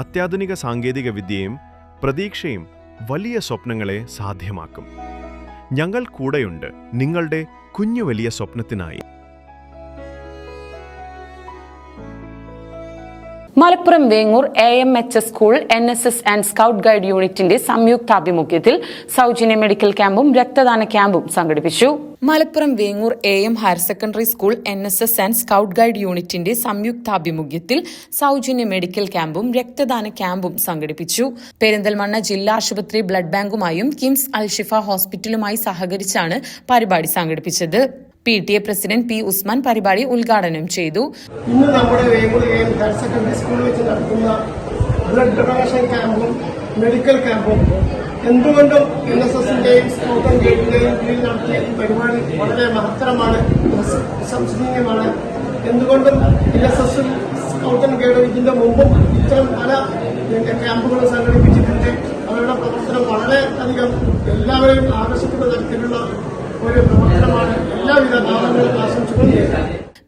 അത്യാധുനിക സാങ്കേതിക വിദ്യയും പ്രതീക്ഷയും വലിയ സ്വപ്നങ്ങളെ സാധ്യമാക്കും. ഞങ്ങൾ കൂടെയുണ്ട് നിങ്ങളുടെ കുഞ്ഞു വലിയ സ്വപ്നത്തിനായി. Malappuram Vengoor A M H S school N S S and scout guide യൂണിറ്റിന്റെ സംയുക്താഭിമുഖ്യത്തിൽ സൗജന്യ മെഡിക്കൽ ക്യാമ്പും രക്തദാന ക്യാമ്പും സംഘടിപ്പിച്ചു. Malappuram Vengoor A M higher secondary school N S S and scout guide യൂണിറ്റിന്റെ സംയുക്താഭിമുഖ്യത്തിൽ സൗജന്യ മെഡിക്കൽ ക്യാമ്പും രക്തദാന ക്യാമ്പും സംഘടിപ്പിച്ചു. പെരിന്തൽമണ്ണ ജില്ലാ ആശുപത്രി ബ്ലഡ് ബാങ്കുമായും കിംസ് അൽഷിഫ ഹോസ്പിറ്റലുമായി സഹകരിച്ചാണ് പരിപാടി സംഘടിപ്പിച്ചത്. P T A president P Usman പരിപാടി ഉദ്ഘാടനം ചെയ്തു. ഇന്ന് നമ്മുടെ ഹയർ സെക്കൻഡറി സ്കൂളിൽ വെച്ച് നടത്തുന്ന ബ്ലഡ് ഡൊണേഷൻ ക്യാമ്പും മെഡിക്കൽ ക്യാമ്പും എന്തുകൊണ്ടും എൻ എസ് എസിന്റെയും സ്കൗട്ട് ഗേറ്റിന്റെയും കീഴിൽ നടത്തിയ ഈ പരിപാടി വളരെ മഹത്തരമാണ് പ്രശംസനീയമാണ് എന്തുകൊണ്ടും എൻ എസ് എസും സ്കൗട്ട് ആൻഡ് ഇതിന്റെ മുമ്പും ഇത്തരം പല ക്യാമ്പുകൾ സംഘടിപ്പിച്ചിട്ടുണ്ട്. അവരുടെ പ്രവർത്തനം വളരെ അധികം എല്ലാവരെയും ആകർഷിക്കുന്ന തരത്തിലുള്ള ഒരു പ്രവർത്തനമാണ്. ആശംസിക്കുന്നു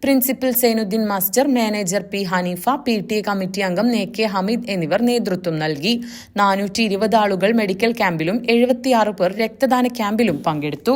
principal Sainuddin master manager P Haneefa P T A committee അംഗം എ കെ ഹമീദ് എന്നിവർ നേതൃത്വം നൽകി. നാനൂറ്റി ഇരുപത് ആളുകൾ മെഡിക്കൽ ക്യാമ്പിലും എഴുപത്തിയാറ് പേർ രക്തദാന ക്യാമ്പിലും പങ്കെടുത്തു.